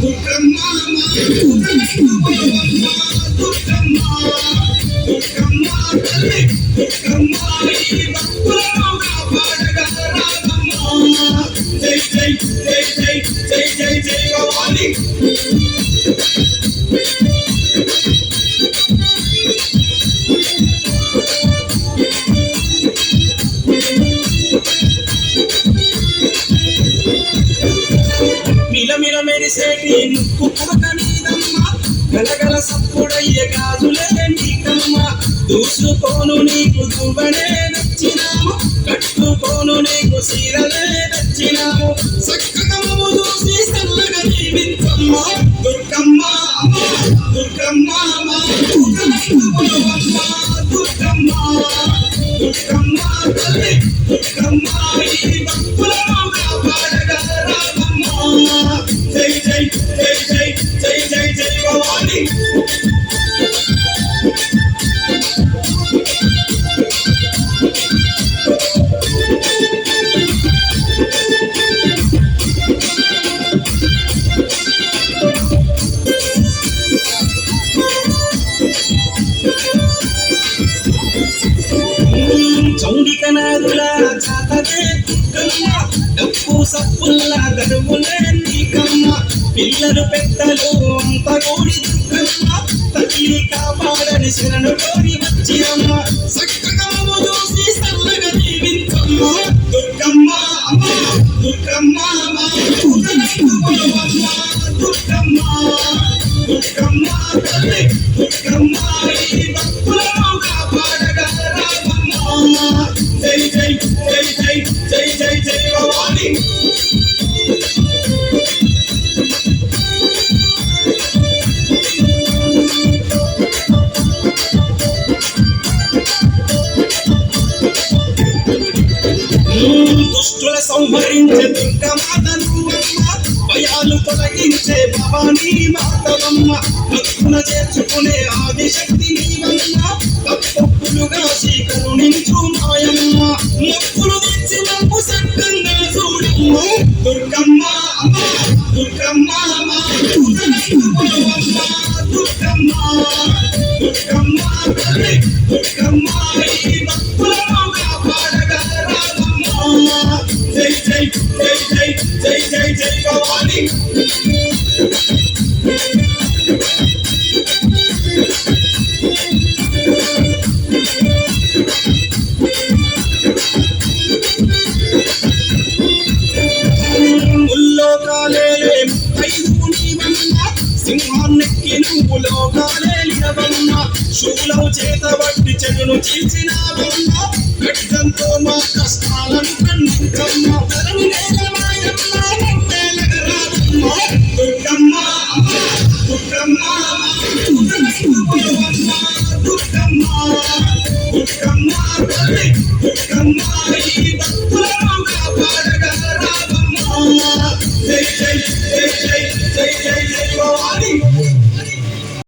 దుర్గమ్మ దుర్గమ్మ దుర్గమ్మ దుర్గమ్మ తల్లి దుర్గమ్మ ఈ భక్తులను కాపాడగా రామమ్మ జై జై జై జై జై జై జై భవాని మిలమిల మెరిసేటి ముక్కు పుడక నీదమ్మ. గలగల సప్పుడయ్యే గాజులే నీకమ్మ. దూసుకోను నీకు దువ్వనే నచ్చినాము కట్టుకోను నీకు సీరలే నచ్చినాము సక్కదమ్ము దూసి సల్లగా జీవించమ్మ. దుర్గమ్మ దుర్గమ్మ దుర్గమ్మ దుర్గమ్మ దుర్గమ్మ దుర్గమ్మ ఈ భక్తులను జై జై జై జై జై జై జై భవాని చౌడిక డప్పు సప్పుల్ల గడువులే కమ్మ. పిల్లలు పెద్దలు అంత కూడి దుర్గమ్మ తల్లి కాపాడని శరణు కోరి వచ్చి అమ్మ. సక్కగమ్మ చూసి సల్లగా జీవించమ్మ. దుర్గమ్మ అమ్మ దుర్గమ్మ అమ్మ. దుర్గమ్మ దుర్గమ్మ తల్లి దుర్గమ్మ ఈ భక్తులను కాపాడగా రామమ్మ జై జై జై జై జై జై జై. సంహరించే దుర్గమాతను అమ్మ భయాలు తొలగించే భవానీ మాతవమ్మ భక్తుల చేర్చుకునే ఆదిశక్తి నీవమ్మ తప్పొప్పులుగా కరుణించు మాయమ్మ. మొక్కులు తెచ్చి నవ్వు సక్కంగా చూడమ్మ. దుర్గమ్మ దుర్గమ్మ దుర్గమ్మ దుర్గమ్మ దుర్గమ్మ జై జై జై జై జై జై భవాని సింహాన్నెక్కి నువ్వు శూలం చేత బట్టి చెడును చీల్చినావన్న. ఖడ్గంతో మా కష్టాలను ఖండించమ్మ నేలమాయమ్మ